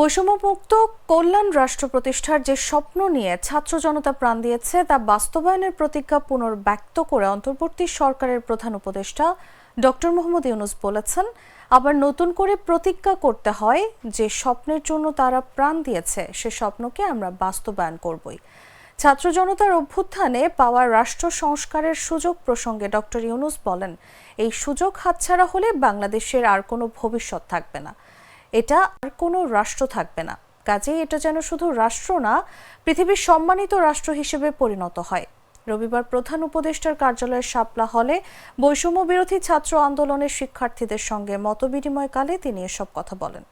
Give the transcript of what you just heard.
বৈষম্যমুক্ত কল্যাণ রাষ্ট্র প্রতিষ্ঠার যে স্বপ্ন নিয়ে ছাত্র জনতা প্রাণ দিয়েছে, তা বাস্তবায়নের প্রতিজ্ঞা পুনর্ব্যক্ত করে অন্তর্বর্তী সরকারের প্রধান উপদেষ্টা ডক্টর মোহাম্মদ ইউনুস বলেছেন, আবার নতুন করে প্রতিজ্ঞা করতে হয় যে স্বপ্নের জন্য তারা প্রাণ দিয়েছে, সে স্বপ্নকে আমরা বাস্তবায়ন করবই। ছাত্র জনতার অভ্যুত্থানে পাওয়া রাষ্ট্র সংস্কারের সুযোগ প্রসঙ্গে ডক্টর ইউনুস বলেন, এই সুযোগ হাতছাড়া হলে বাংলাদেশের আর কোনো ভবিষ্যৎ থাকবে না। এটা আর কোনো রাষ্ট্র থাকবে না। কাজেই এটা যেন শুধু রাষ্ট্র না, পৃথিবীর সম্মানিত রাষ্ট্র হিসেবে পরিণত হয়। রবিবার প্রধান উপদেষ্টার কার্যালয়ের শাপলা হলে বৈষম্য বিরোধী ছাত্র আন্দোলনের শিক্ষার্থীদের সঙ্গে মতবিনিময়কালে তিনি এসব কথা বলেন।